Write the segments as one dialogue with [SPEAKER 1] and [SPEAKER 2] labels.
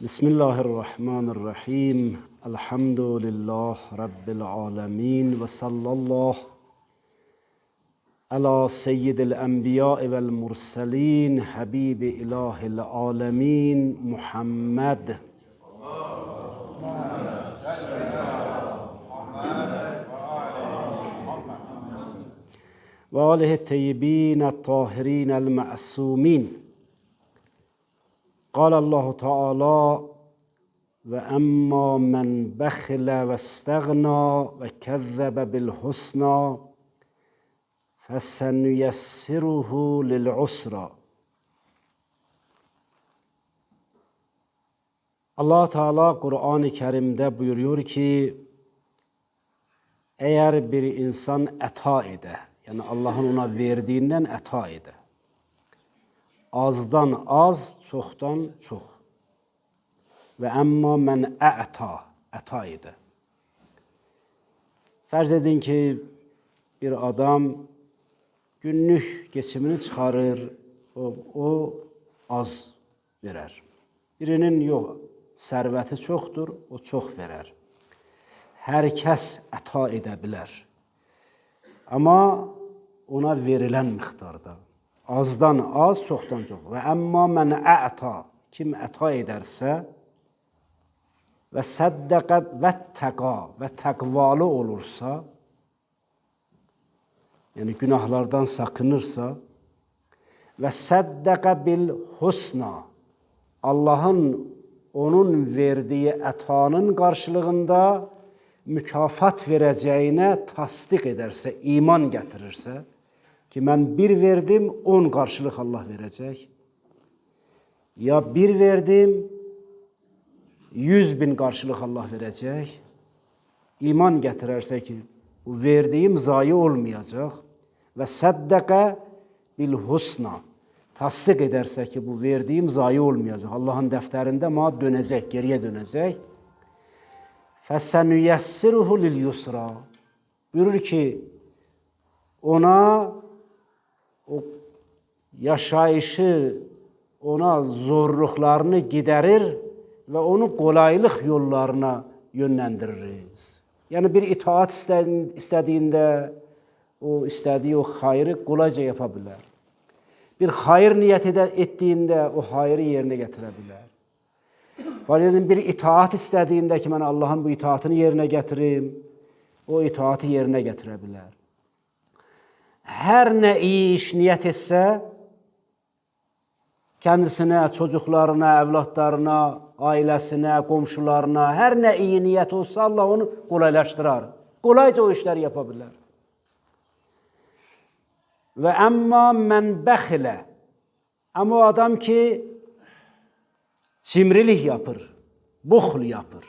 [SPEAKER 1] بسم الله الرحمن الرحيم الحمد لله رب العالمين وصلى الله على سيد الأنبياء والمرسلين حبيب إله العالمين محمد وآله الطيبين الطاهرين المعصومين قال الله تعالى واما من بخل واستغنى وكذب بالحسنى فسنيسره للعسرى Allah Teala Kur'an-ı Kerim'de buyuruyor ki eğer bir insan eta ede, yani Allah'ın ona verdiğinden eta ede. Azdan az, çoktan çok. Ve emma men e'ta, eta ede. Farz edin ki bir adam günlük geçimini çıkarır, o, o az verer. Birinin yok, sərvəti çoxdur, o çox verər. Hər kəs əta edə bilər. Amma ona verilən miqdarda. Azdan az, çoxdan çox. Və əmma mən əta, kim əta edərsə və səddəqə və təqa və təqvalı olursa, yəni günahlardan sakınırsa və səddəqə bil husna, Allahın onun verdiyi ətanın qarşılığında mükafat verəcəyinə tasdiq edərsə, iman gətirirsə Ki ben bir verdim, on karşılık Allah verecek. Ya bir verdim, yüz bin karşılık Allah verecek. İman getirersek ki verdiğim zayi olmayacak. Ve seddeke bil husna. Tasdik ederse ki bu verdiğim zayi olmayacak. Allah'ın defterinde ma dönecek, geriye dönecek. فَسَنُيَسِّرُهُ لِلْيُسْرَى Buyurur ki ona o yaşayışı ona zorluqlarını gidərir və onu qolaylıq yollarına yönləndiririz. Yəni bir itaat istədiyində o istədiyi o xayrı qolaca yapa bilər. Bir xeyir niyyət edə, etdiyində o xeyri yerinə gətirə bilər. Valideynin bir itaat istədiyində ki, mən Allahın bu itaatını yerinə gətirim, o itaatı yerinə gətirə bilər. Hər nə iyi iş niyyət etsə, kəndisinə, çocuqlarına, əvladlarına, ailəsinə, qonşularına, hər nə iyi niyyət olsa, Allah onu qolaylaşdırar. Qolayca o işləri yapa bilər. Və əmma mən bəxilə. Amma o adam ki, cimrilik yapır, buxl yapır.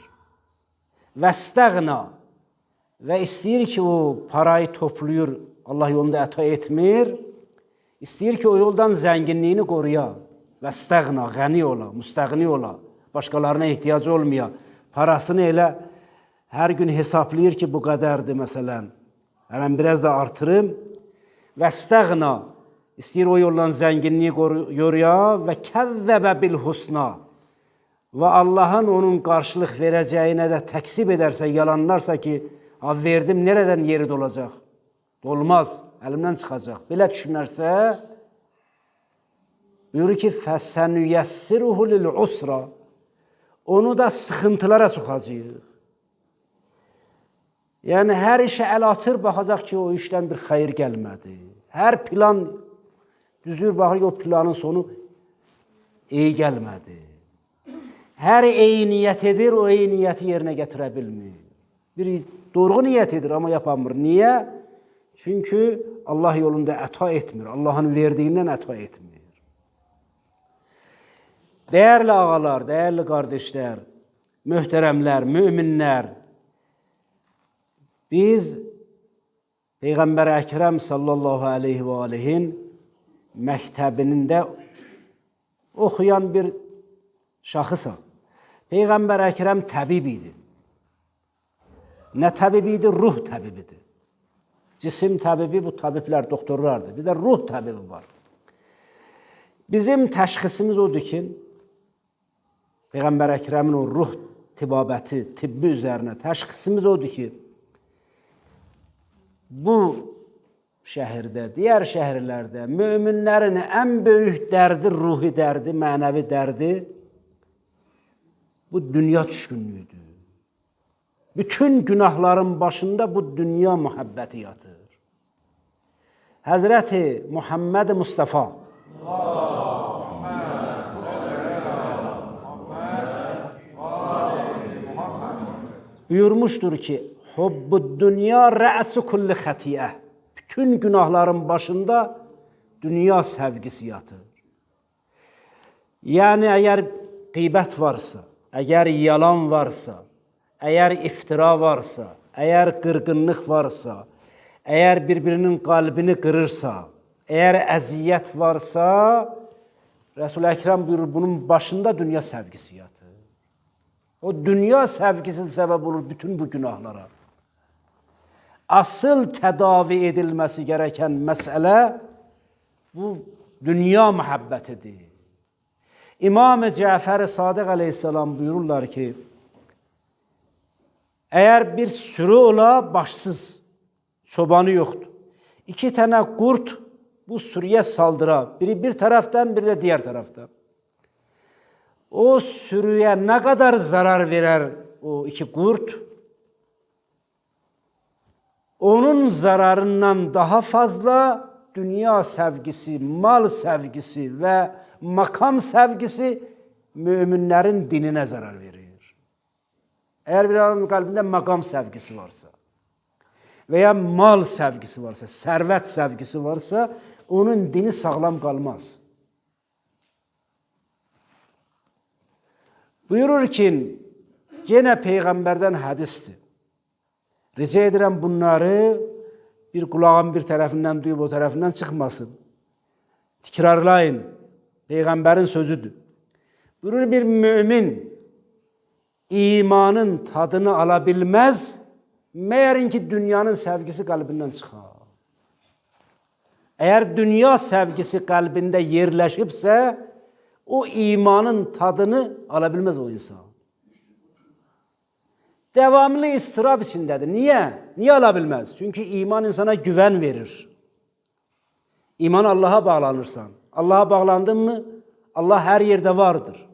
[SPEAKER 1] Və stəğna. Və istəyir ki, o parayı toplayır, Allah yolunda əta etmir. İstəyir ki, o yoldan zənginliyini qoruya. Və stəğna, qəni ola, müstəğni ola. Başqalarına ehtiyacı olmaya. Parasını elə hər gün hesablayır ki, bu qədərdir məsələn. Hələn biraz da artırım. Vəstəğna istəyir o yolla zənginliyi yoruya və kəzzəbə bil husna və Allahın onun qarşılıq verəcəyinə də təksib edərsə, yalanlarsa ki, verdim, nereden yeri dolacaq? Dolmaz, əlimdən çıxacaq. Belə düşünərsə, buyurur ki, fəsənüyəssiruhu lil usra onu da sıxıntılara soxacaq. Yəni hər işə əl atır, baxacaq ki, o işdən bir xeyir gəlmədi. Hər plan düzür, baxır ki, o planın sonu iyi gəlmədi. Hər iyi niyyət edir, o iyi niyyəti yerinə gətirə bilmir. Bir doğru niyyət edir, amma yapamır. Niyə? Çünki Allah yolunda əta etmir. Allahın verdiyindən əta etmir. Değerli ağalar, değerli kardeşler, mühteremler, müminler, biz Peygamber Ekrem sallallahu aleyhi ve aleyhin məktəbində oxuyan bir şahısam. Peygamber Ekrem təbib idi. Nə təbib idi? Ruh təbibidir. Cisim təbibi bu tabiplər, doktorlardır. Bir də ruh təbibi var. Bizim təşxisimiz odur ki, Peyğəmbər Əkrəmin o ruh tibabəti, tibbi üzərinə təşxisimiz odur ki, bu şəhərdə, digər şəhərlərdə möminlərin ən böyük dərdi, ruhi dərdi, mənəvi dərdi bu dünya düşkünlüğüdür. Bütün günahların başında bu dünya muhabbəti yatır. Həzrəti Muhammed Mustafa buyurmuştur ki, Hubbu dünya rə'su kulli xətiyə. Bütün günahların başında dünya sevgisi yatır. Yəni əgər qeybət varsa, əgər yalan varsa, əgər iftira varsa, əgər qırğınlıq varsa, əgər bir-birinin qalbini qırırsa, əgər əziyyət varsa, Resul-i Ekrem buyurur bunun başında dünya sevgisi yatır. O dünya sevgisi sebep olur bütün bu günahlara. Asıl tedavi edilmesi gereken mesele bu dünya muhabbetidir. İmam-ı Cafer-i Sadık aleyhisselam buyururlar ki, eğer bir sürü ola başsız, çobanı yoktu. İki tane kurt bu sürüye saldıra. Biri bir taraftan, biri de diğer taraftan. O sürüye ne kadar zarar verer o iki kurt? Onun zararından daha fazla dünya sevgisi, mal sevgisi ve makam sevgisi müminlerin dinine zarar verir. Eğer bir adamın kalbinde makam sevgisi varsa veya mal sevgisi varsa, servet sevgisi varsa onun dini sağlam kalmaz. Buyurur ki, gene peygamberden hadistir. Rica ederim bunları bir kulağın bir tarafından duyup o tarafından çıkmasın. Tekrarlayın. Peygamberin sözüdür. Buyurur bir mümin imanın tadını alabilmez, meğerin ki dünyanın sevgisi kalbinden çıkar. Eğer dünya sevgisi kalbinde yerleşipse, o imanın tadını alabilmez o insan. Devamlı istirap içindedir. Niye? Niye alabilmez? Çünkü iman insana güven verir. İman Allah'a bağlanırsan. Allah'a bağlandın mı Allah her yerde vardır.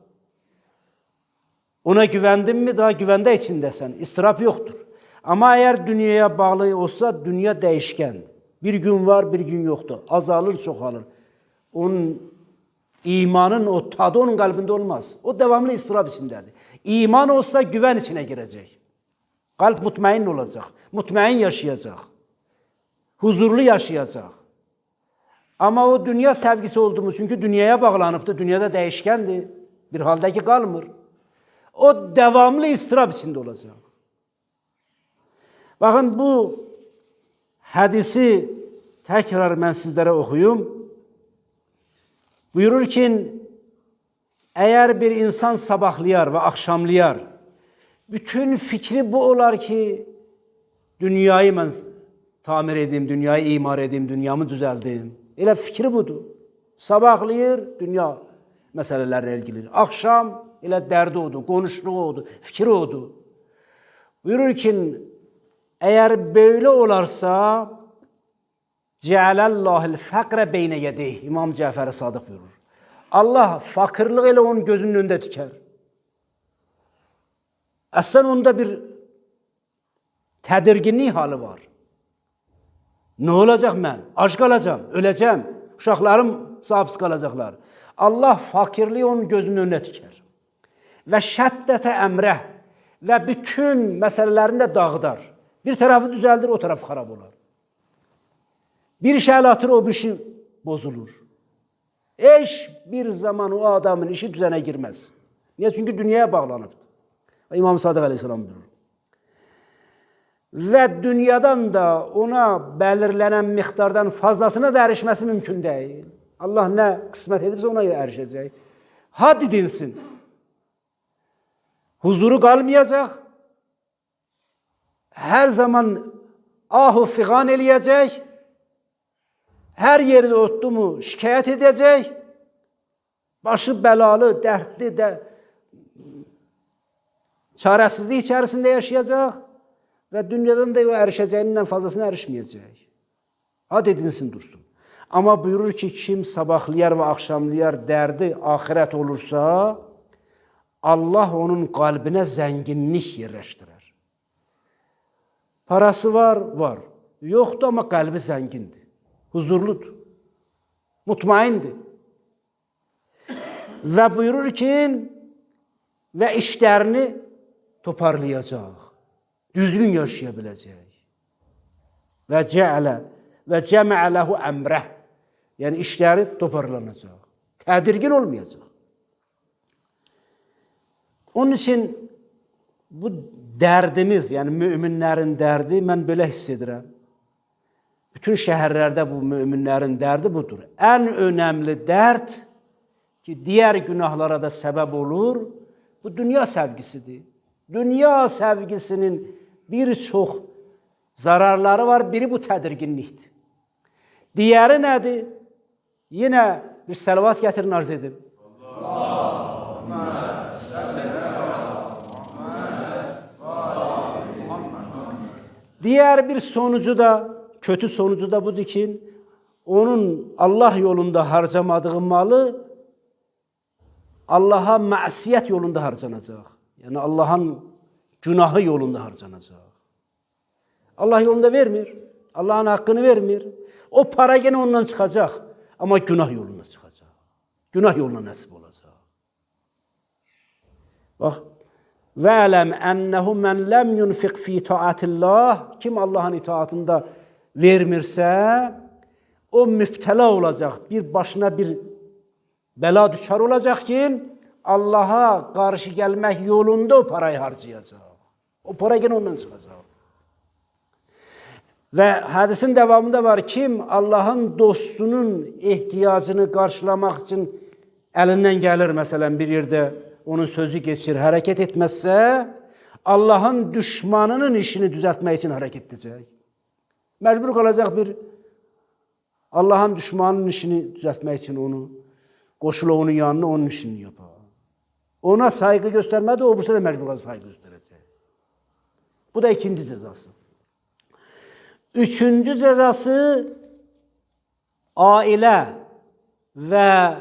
[SPEAKER 1] Ona güvendin mi daha güvende içindesin. İstirap yoktur. Ama eğer dünyaya bağlı olsa dünya değişken. Bir gün var bir gün yoktur. Azalır çoğalır. Onun imanın o tadı onun kalbinde olmaz. O devamlı istirap içindedir. İman olsa güven içine girecek. Kalp mutmain olacak. Mutmain yaşayacak. Huzurlu yaşayacak. Ama o dünya sevgisi olduğumuz çünkü dünyaya bağlanıptı. Dünyada değişkendi. Bir haldeki kalmır. O devamlı istirap içinde olacak. Bakın bu hadisi tekrar ben sizlere okuyayım. Buyurur ki eğer bir insan sabahlayar ve akşamlayar bütün fikri bu olar ki dünyayı ben tamir edeyim, dünyayı imar edeyim, dünyamı düzelteyim. Elə fikri budur. Sabahlayır, dünya məsələlərlə ilgili. Akşam elə dərdi odur, konuştuğu odur, fikri odur. Buyurur ki, eğer böyle olarsa Cealallahil fakre beyne yedeyh. İmam Cafer Sadık buyurur. Allah fakirlik ile onun gözünün önünde diker. Aslında onda bir tedirginlik hali var. Ne olacak ben? Aç kalacağım, öleceğim. Uşaklarım sahipsiz kalacaklar. Allah fakirliği onun gözünün önüne diker. Ve şeddete emre ve bütün meselelerini de dağıdar. Bir tarafı düzeldir, o taraf harap olur. Bir şey atır, o bir şey bozulur. Eş bir zaman o adamın işi düzene girmez. Niye? Çünkü dünyaya bağlanıptı. İmam Sadık Aleyhisselam buyurur. Ve dünyadan da ona belirlenen miktardan fazlasına da erişmesi mümkün değil. Allah ne kısmet edipse ona erişecek. Hadi dinsin. huzuru kalmayacak. Her zaman ahu figan eleyecek. Her yerine otdu mu şikayet edecek. Başı belalı, dertli de çaresizlik içerisinde yaşayacak ve dünyadan da erişeceğinden fazlasını erişmeyecek. Ad edinsin dursun. Ama buyurur ki kim sabahlayar ve akşamlayar derdi ahiret olursa Allah onun qalbinə zənginlik yerləşdirər. Parası var, var. Yoxdur, amma qəlbi zəngindir. Huzurludur. Mutmaindir. Və buyurur ki, və işlərini toparlayacaq. Düzgün yaşaya biləcək. Və cəalə və cəməə ləhu əmrəh. Yəni işləri toparlanacaq. Tədirgin olmayacaq. Onun üçün bu dərdimiz, yəni möminlərin dərdi mən belə hiss. Bütün şəhərlərdə bu möminlərin dərdi budur. Ən önəmli dərd ki, digər günahlara da səbəb olur, bu dünya sevgisidir. Dünya sevgisinin bir çox zararları var, biri bu tədirginlikdir. Digəri nədir? Yenə bir sələvat gətirin arz edin. Diğer bir sonucu da, kötü sonucu da budur ki, onun Allah yolunda harcamadığı malı Allah'a masiyet yolunda harcanacak. Yani Allah'ın günahı yolunda harcanacak. Allah yolunda vermir. Allah'ın hakkını vermir. O para gene ondan çıkacak. Ama günah yolunda çıkacak. Günah yoluna nasip olacak. Bak Və ələm ənəhu mən ləm yunfiq fi taatillah kim Allahın itaatında vermirsə o mübtəla olacaq. Bir başına bir bəla düşər olacaq ki, Allaha qarşı gəlmək yolunda o parayı harcayacaq. O para yenə ondan çıxacaq. Və hədisin davamında var kim Allahın dostunun ehtiyacını qarşılamaq üçün əlindən gəlir məsələn bir yerdə onun sözü geçir, hareket etmezse Allah'ın düşmanının işini düzeltmek için hareket edecek. Mecbur kalacak bir Allah'ın düşmanının işini düzeltmek için onu koşula onun yanına onun işini yapar. Ona saygı göstermedi, o sefer mecbur kalacak saygı gösterecek. Bu da ikinci cezası. Üçüncü cezası aile ve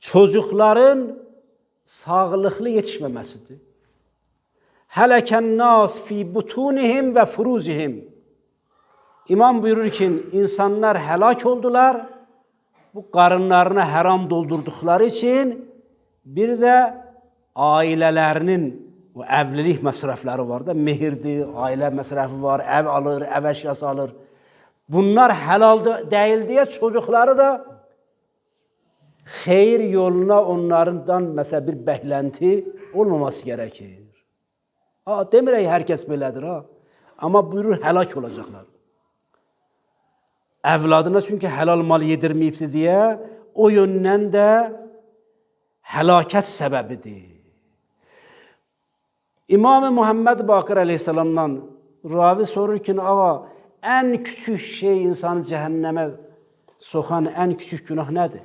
[SPEAKER 1] çocukların sağlıqlı yetişməməsidir. Hələ kənnas fi butunihim və furuzihim. İmam buyurur ki, insanlar həlak oldular. Bu qarınlarına həram doldurduqları üçün bir də ailələrinin o evlilik məsrəfləri var da, mehirdir, ailə məsrəfi var, ev alır, ev əşyası alır. Bunlar helal deyil diye çocukları da xeyir yoluna onlardan mesela bir bəhlənti olmaması gerekir. Ha, demirək hər kəs belədir ha. Amma buyurur həlak olacaqlar. Evladına çünkü helal mal yedirməyibdi deyə o yöndən də həlakət səbəbidir. İmam Muhammed Bakır Aleyhisselam'dan ravi sorur ki, ağa en küçük şey insanı cehenneme sokan en küçük günah nedir?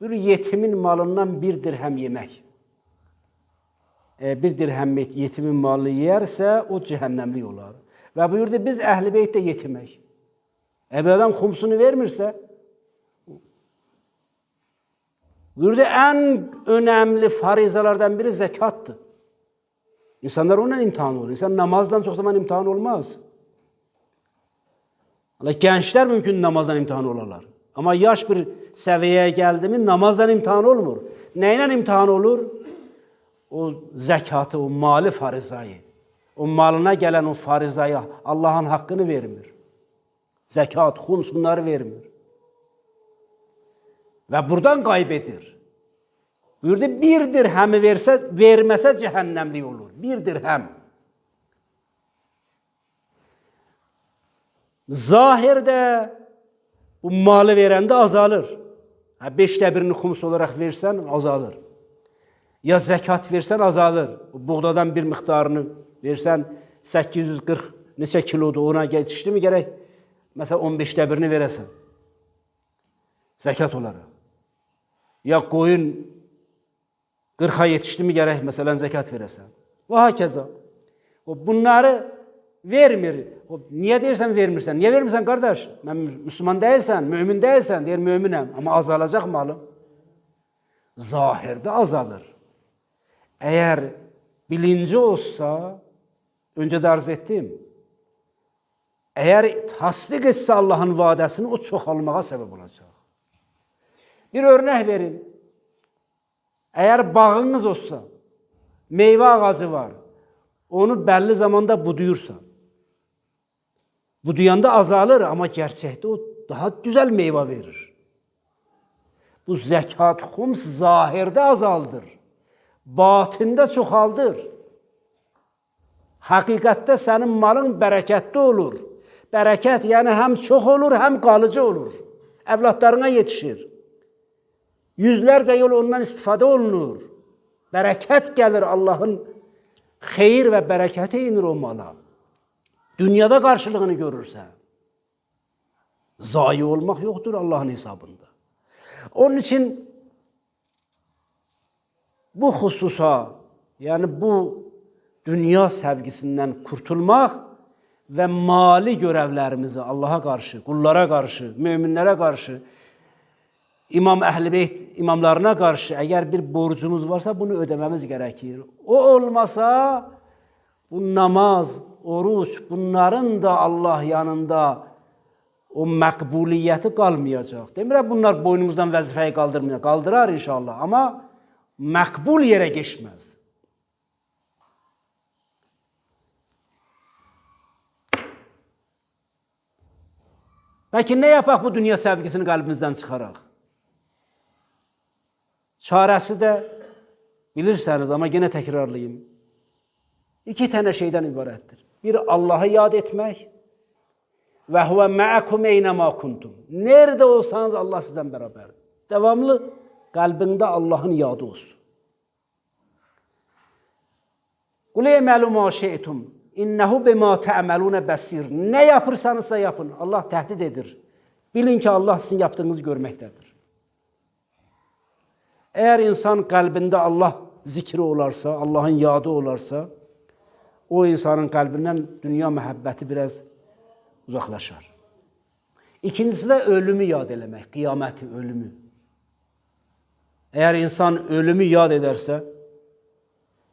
[SPEAKER 1] Bir yetimin malından bir dirhem yemek. E, bir dirhem yetimin malını yerse o cehennemli olar. Ve buyurdu biz ehli beytte yetimek. Ebeden kumsunu vermirse buyurdu en önemli farizalardan biri zekattı. İnsanlar onunla imtihan olur. İnsan namazdan çok zaman imtihan olmaz. Gençler mümkün namazdan imtihan olurlar. Ama yaş bir seviyeye geldi mi namazdan imtihan olmur. Neyle imtihan olur? O zekatı, o mali farizayı. O malına gelen o farizayı Allah'ın hakkını vermir. Zekat, hums bunları vermir. Ve buradan kaybedir. Buyurdu bir dirhemi verse, vermese cehennemli olur. Bir dirhem. Zahirde bu malı verende azalır. Ha, beşdə birini xums olaraq versən, azalır. Ya zəkat versən, azalır. Buğdadan bir miqdarını versən, 840 neçə kilodur, ona yetişdi mi gərək, məsələn, 15də birini verəsən. Zəkat olaraq. Ya qoyun 40-a yetişdi mi gərək məsələn zəkat verəsən. Və hakeza. O bunları vermir. O niyə deyirsən vermirsən? Niyə vermirsən qardaş? Mən müsəlman deyilsən, mömin deyilsən, deyir möminəm, amma azalacaq malım. Zahirdə azalır. Əgər bilinci olsa, öncə də arz etdim. Əgər tasdiq etsə Allahın vadəsini, o çoxalmağa səbəb olacaq. Bir örnək verim. Əgər bağınız olsa, meyvə ağacı var, onu bəlli zamanda buduyursan, buduyanda azalır, amma gerçəkdə o daha gözəl meyvə verir. Bu zəkat xums zahirdə azaldır, batində çoxaldır. Həqiqətdə sənin malın bərəkətli olur. Bərəkət yəni həm çox olur, həm qalıcı olur. Övladlarına yetişir. Yüzlərcə yıl ondan istifadə olunur. Bərəkət gəlir Allahın xeyir və bərəkəti inir o mala. Dünyada qarşılığını görürsən. Zayi olmaq yoxdur Allahın hesabında. Onun üçün bu xüsusa, yəni bu dünya sevgisindən kurtulmaq və mali görevlərimizi Allaha qarşı, qullara qarşı, möminlərə qarşı İmam Əhlibeyt imamlarına qarşı əgər bir borcumuz varsa bunu ödəməmiz gərəkir. O olmasa bu namaz, oruç bunların da Allah yanında o məqbuliyyəti qalmayacaq. Demirəm bunlar boynumuzdan vəzifəyi qaldırmıyor. Qaldırar inşallah, amma məqbul yerə keçməz. Peki ne yapak bu dünya sevgisini kalbimizden çıkarak? Çaresi de bilirseniz ama yine tekrarlayayım. İki tane şeyden ibarettir. Bir Allah'ı yad etmek ve huve ma'akum eynema kuntum. Nerede olsanız Allah sizden beraber. Devamlı kalbinde Allah'ın yadı olsun. Kul emelu ma şi'tum. İnnehu bima te'melune besir. Ne yapırsanızsa yapın. Allah tehdit edir. Bilin ki Allah sizin yaptığınızı görmektedir. Eğer insan kalbinde Allah zikri olarsa, Allah'ın yadı olarsa, o insanın kalbinden dünya muhabbeti biraz uzaklaşar. İkincisi de ölümü yad eləmək, kıyameti, ölümü. Eğer insan ölümü yad ederse,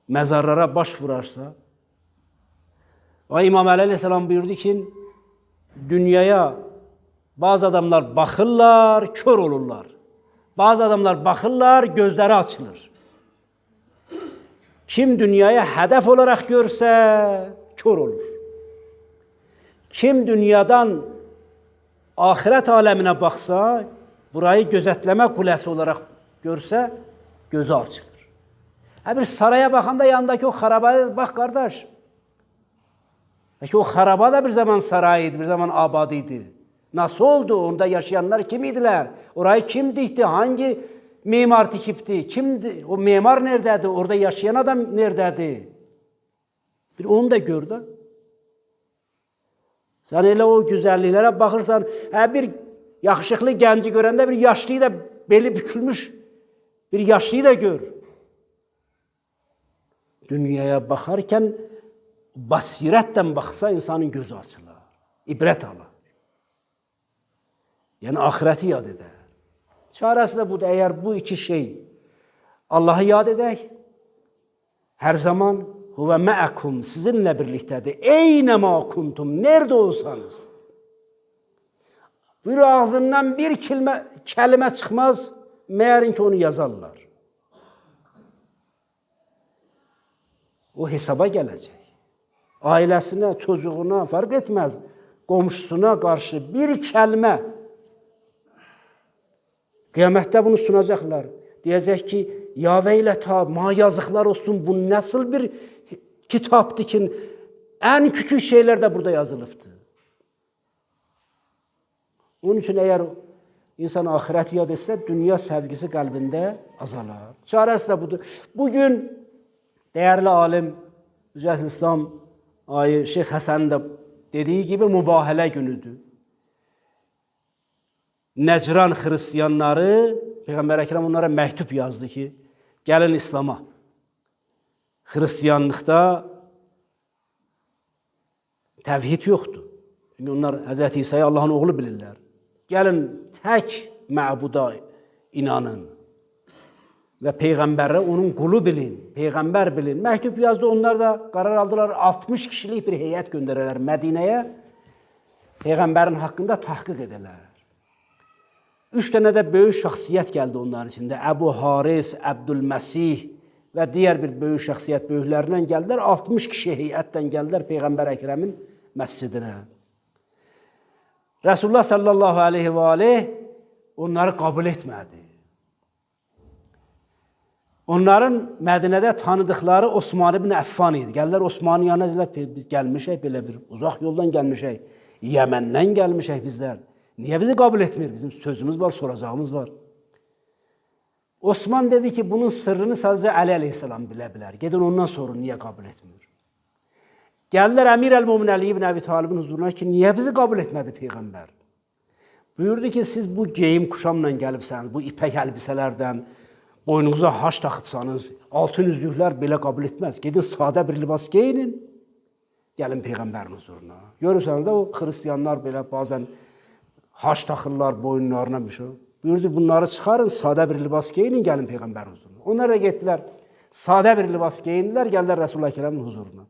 [SPEAKER 1] mezarlara baş vurarsa, ve İmam Ali Aleyhisselam buyurdu ki, dünyaya bazı adamlar bakırlar, kör olurlar. Bazı adamlar bakırlar, gözleri açılır. Kim dünyaya hedef olarak görse kör olur. Kim dünyadan ahiret alemine baksa, burayı gözetleme kulesi olarak görse gözü açılır. Ha bir saraya bakanda yanındaki o harabaya bak kardeş. Peki o haraba da bir zaman sarayıydı, bir zaman abadıydı. Nasıl oldu? Onda yaşayanlar kimiydiler? Orayı kim dikti? Hangi mimar dikipti? Kimdi? O mimar neredeydi? Orada yaşayan adam neredeydi? Bir onu da gör da. Sen elə o güzelliklere bakırsan, hə bir yakışıklı genci görəndə bir yaşlıyı da beli bükülmüş bir yaşlıyı da gör. Dünyaya bakarken basiretten baksa insanın gözü açılır. İbret alır. Yani ahireti yad eder. Çarəsi də budur. Əgər bu iki şey Allahı yad edək, hər zaman huve ma'akum sizinlə birlikdədir. Eynə ma kuntum, nerdə olsanız. Bir ağzından bir kəlmə kəlmə çıxmaz, məyərin ki onu yazarlar. O hesaba gələcək. Ailəsinə, çocuğuna fərq etməz. Qonşusuna qarşı bir kəlmə Kıyamette bunu sunacaklar. Diyecek ki ya veyleta ma yazıklar olsun bu nasıl bir kitaptı ki en küçük şeyler de burada yazılıptı. Onun için eğer insan ahiret yad etse dünya sevgisi kalbinde azalar. Çaresi de budur. Bugün değerli alim Mücahit İslam ayı Şeyh Hasan da dediği gibi mübahele günüdür. Necran Hristiyanları Peyğəmbər Əkrəm onlara məktub yazdı ki, gəlin İslam'a. Hristiyanlıqda təvhid yoxdur. Çünki onlar Hz. İsa'yı Allahın oğlu bilirlər. Gəlin tək məbuda inanın və peyğəmbərə onun qulu bilin, peyğəmbər bilin. Məktub yazdı, onlar da qərar aldılar 60 kişilik bir heyət göndərərlər Mədinəyə. Peyğəmbərin haqqında təhqiq edələr. Üç dənə də böyük şəxsiyyət gəldi onların içində. Əbu Haris, Əbdülməsih və digər bir böyük şəxsiyyət böyüklərindən gəldilər. 60 kişi heyətdən gəldilər Peyğəmbər Əkrəmin məscidinə. Resulullah sallallahu aleyhi və aleyh onları qəbul etmədi. Onların Mədinədə tanıdıqları Osman ibn Əffan idi. Gəlirlər Osmanın yanına dedilər, biz gəlmişik belə bir uzaq yoldan gəlmişik. Yəməndən gəlmişik bizlər. Niyə bizi qəbul etmir? Bizim sözümüz var, soracağımız var. Osman dedi ki, bunun sırrını sadəcə Əli əleyhissalam bilə bilər. Gedin ondan sorun, niyə qəbul etmir? Gəldilər Əmir əl-Mumin Əli ibn Əbi Talibin huzuruna ki, niyə bizi qəbul etmədi Peyğəmbər? Buyurdu ki, siz bu geyim kuşamla gəlibsəniz, bu ipək əlbisələrdən, boynunuza haş taxıbsanız, altın üzlüklər belə qəbul etməz. Gedin sadə bir libas geyinin, gəlin Peyğəmbərin huzuruna. Görürsənіз də o xristianlar belə bazən haş taxırlar boyunlarına bir şey. Buyurdu bunları çıxarın, sadə bir libas geyinin, gəlin Peyğəmbərin huzuruna. Onlar da getdilər, sadə bir libas geyindilər, gəldilər Resulullah Ekrəmin huzuruna.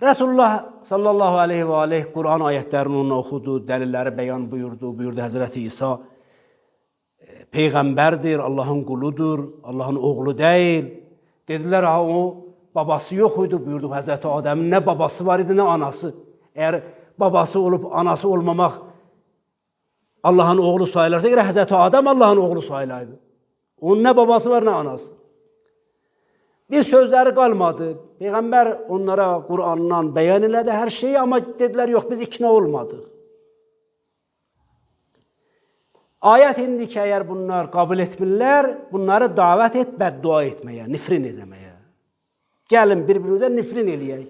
[SPEAKER 1] Resulullah sallallahu aleyhi və aleyh Quran ayətlərini ona oxudu, dəlilləri bəyan buyurdu, buyurdu Həzrəti İsa e, peyğəmbərdir, Allahın quludur, Allahın oğlu deyil. Dedilər ha o babası yox idi, buyurdu Həzrəti Adəmin nə babası var idi, nə anası. Əgər babası olub anası olmamaq Allahın oğlu sayılırsa, görə Həzrəti Adəm Allahın oğlu sayılaydı. Onun nə babası var, nə anası. Bir sözləri qalmadı. Peyğəmbər onlara Qur'andan bəyan elədi hər şeyi, amma dedilər, yox, biz ikna olmadıq. Ayət indi ki, əgər bunlar qəbul etmirlər, bunları davət et bəddua etməyə, nifrin etməyə. Gəlin bir-birimizə nifrin eləyək.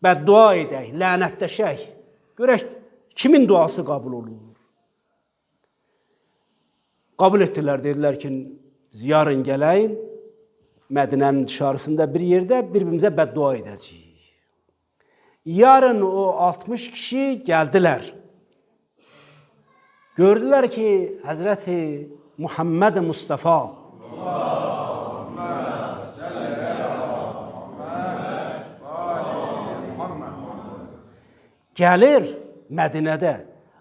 [SPEAKER 1] Bəddua edək, lənətləşək. Görək kimin duası qəbul olur. Qəbul etdilər, dedilər ki, yarın gələyin, Mədinənin dışarısında bir yerdə bir-birimizə bəddua edəcəyik. Yarın o 60 kişi gəldilər. Gördülər ki, Həzrəti Muhammed Mustafa gəlir Mədinədə.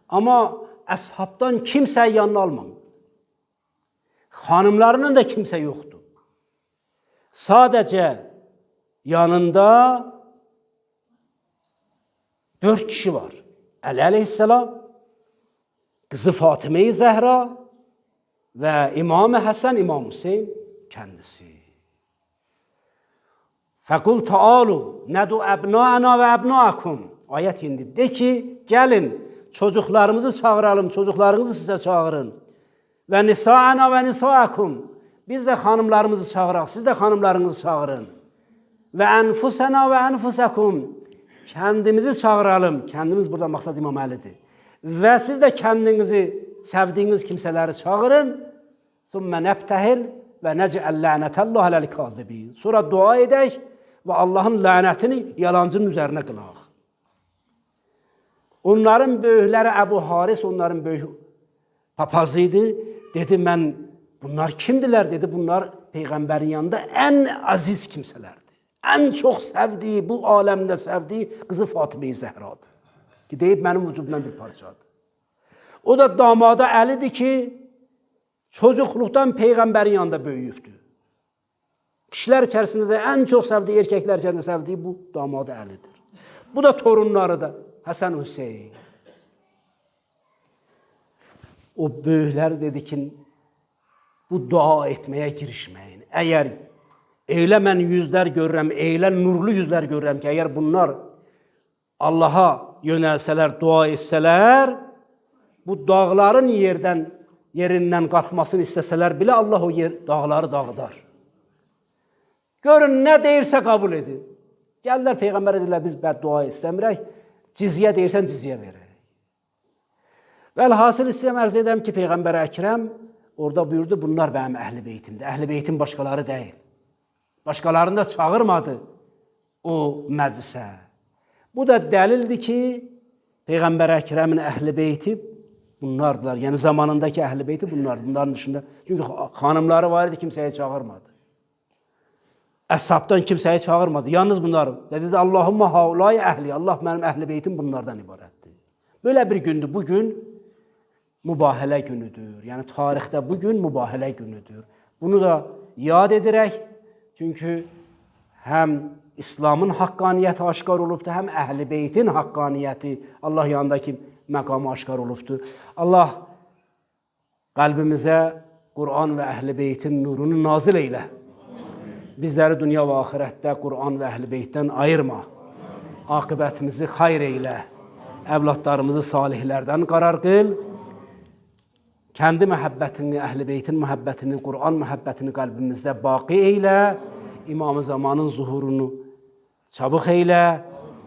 [SPEAKER 1] Amma əshabdan kimsə yanına almadı. Xanımlarının da kimsə yoxdur. Sadəcə yanında dörd kişi var. Əli əleyhissalam, qızı Fatimə-i Zəhra və İmam Həsən, İmam Hüseyn kəndisi. Fəqul taalu nədu əbnaəna və əbnaakum. Ayət indi de ki, gəlin çocuklarımızı çağıralım, çocuklarınızı sizə çağırın. Və nisaəna və nisaakum. Biz də xanımlarımızı çağıraq, siz də xanımlarınızı çağırın. Və ənfusəna və ənfusəkum. Kəndimizi çağıralım. Kəndimiz burada maksat İmam Əlidir. Və siz də kəndinizi, sevdiyiniz kimsələri çağırın. Sümmə nəbtəhil və necəl lənətəllah aləl kazibin. Sonra dua edək və Allahın lənətini yalancının üzərinə qılaq. Onların böyükləri Əbu Haris onların böyük papazı idi. Dedi mən bunlar kimdilər dedi. Bunlar peyğəmbərin yanında ən aziz kimsələrdir. Ən çox sevdiyi, bu aləmdə sevdiyi qızı Fatimə-i Zəhradır. Ki deyib mənim vücudumdan bir parçadır. O da damada Əlidir ki, çocuqluqdan peyğəmbərin yanında böyüyübdür. Kişilər içərisində də ən çox sevdiyi, erkəklər içərisində sevdiyi bu damadı Əlidir. Bu da torunları da Həsən Hüseyin. O böyüklər dedi ki, bu dua etməyə girişməyin. Əgər elə mən yüzlər görürəm, elə nurlu yüzlər görürəm ki, əgər bunlar Allaha yönəlsələr, dua etsələr, bu dağların yerdən yerindən qalxmasını istəsələr belə Allah o yer dağları dağıdar. Görün nə deyirsə qəbul edin. Gəlirlər peyğəmbərə deyirlər biz bəddua istəmirək. Cizyə deyirsən cizyə verək. Velhasıl istəyirəm ərz edəm ki, Peyğəmbər Əkrəm orada buyurdu, bunlar mənim əhl-i beytimdir. Əhl-i beytin başqaları deyil. Başqalarını da çağırmadı o məclisə. Bu da dəlildir ki, Peyğəmbər Əkrəmin əhl-i beyti bunlardılar. Yəni zamanındakı əhl-i beyti bunlardır. Bunların dışında çünki xanımları var idi, kimsəyə çağırmadı. Əshabdan kimsəyi çağırmadı. Yalnız bunlar. Dedi Allahumma haulay əhli. Allah mənim əhl-i beytim bunlardan ibarətdir. Belə bir gündür. Bu gün mübahilə günüdür. Yəni tarixdə bu gün mübahilə günüdür. Bunu da yad edirək çünki həm İslamın haqqaniyyəti aşkar olubdur, həm əhl-i beytin haqqaniyyəti Allah yanındakı məqamı aşkar olubdur. Allah qəlbimizə Quran və əhl-i beytin nurunu nazil eylə. Bizləri dünya və axirətdə Quran və əhl-i beytdən ayırma. Aqibətimizi xeyr eylə. Övladlarımızı salihlərdən qarar qıl. Kəndi məhəbbətini, əhl-i beytin məhəbbətini, Quran məhəbbətini qəlbimizdə baqi eylə. İmam-ı Zamanın zuhurunu çabuk eylə.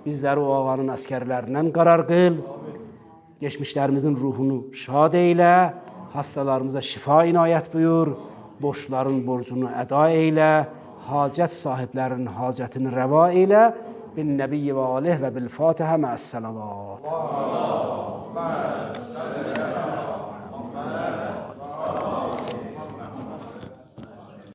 [SPEAKER 1] Bizləri o ağanın əskərlərindən qarar qıl. Geçmişlərimizin ruhunu şad eylə. Hastalarımıza şifa inayət buyur. Borçların borcunu əda eylə. حاجت صاحبلرن حاجتن روا إلى بالنبي واله وبالفاتحة مع الصلوات. الله. الله. الله.